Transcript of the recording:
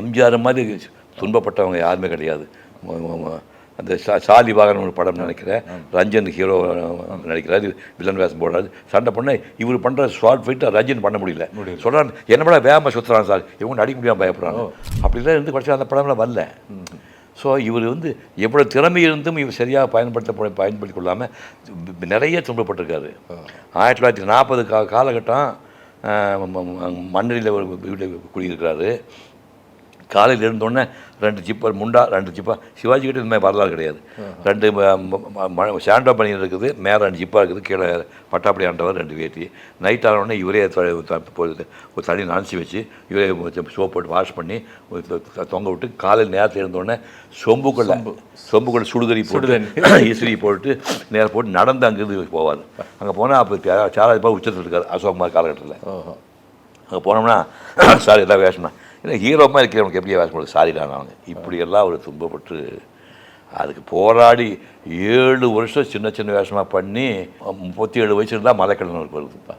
எம்ஜிஆர் மாதிரி துன்பப்பட்டவங்க யாருமே கிடையாது. அந்த சா சாலி வாகனம் ஒரு படம் நினைக்கிறேன். ரஞ்சன் ஹீரோ நடிக்கிறாரு வில்லன் வேஷம் போடுறாரு. சண்டை பண்ண இவர் பண்ணுற ஷார்ட் ஃபைட்டு ரஞ்சன் பண்ண முடியல. சொல்கிறான் என்ன படம் வேகமாக சுற்றுறான் சார் இவங்க நடிக்க முடியாமல் பயப்படுறாங்க. அப்படிலாம் இருந்து கடைசியில் அந்த படம்லாம் வரல. ஸோ இவர் வந்து எவ்வளோ திறமை இருந்தும் இவர் சரியாக பயன்படுத்த பயன்படுத்தி கொள்ளாமல் நிறைய துன்பப்பட்டிருக்காரு. ஆயிரத்தி தொள்ளாயிரத்தி நாற்பது கா காலகட்டம் மண்ணடியில் ஒரு வீடு குடியிருக்கிறாரு. காலையில் இருந்தோடனே ரெண்டு ஜிப்பர் முண்டா ரெண்டு ஜிப்பா சிவாஜி கிட்ட இந்த மாதிரி வரலாறு கிடையாது. ரெண்டு ஷாண்டோ பண்ணி இருக்குது மேலே ரெண்டு ஜிப்பா இருக்குது கீழே பட்டாப்படி ஆண்டவர் ரெண்டு வேட்டி. நைட் ஆனோடனே போய் ஒரு தண்ணி நனைச்சி வச்சு இவரே சோப் போட்டு வாஷ் பண்ணி தொங்க விட்டு காலையில் நேரத்தில் இருந்தோடனே சொம்புக்குள்ள சொம்புக்குள்ள சுடுதறி போட்டு இசிறி போட்டு நேரம் போட்டு நடந்து அங்கேருந்து போவார். அங்கே போனால் அப்போ சாராஜ் உச்சத்தில் இருக்கார் அசோக்குமார் காலகட்டத்தில். அங்கே போனோம்னா சாரி எல்லாம் வேஷம்னா ஏன்னா ஹீரோமாக இருக்கிறவனுக்கு எப்படி வேஷம் போடுறது சாரிடான் அவங்க இப்படியெல்லாம் அவர் துன்பப்பட்டு அதுக்கு போராடி ஏழு வருஷம் சின்ன சின்ன வேஷமாக பண்ணி முப்பத்தி ஏழு வயசு இருந்தால் மலைக்கடனூருக்கு வருதுப்பா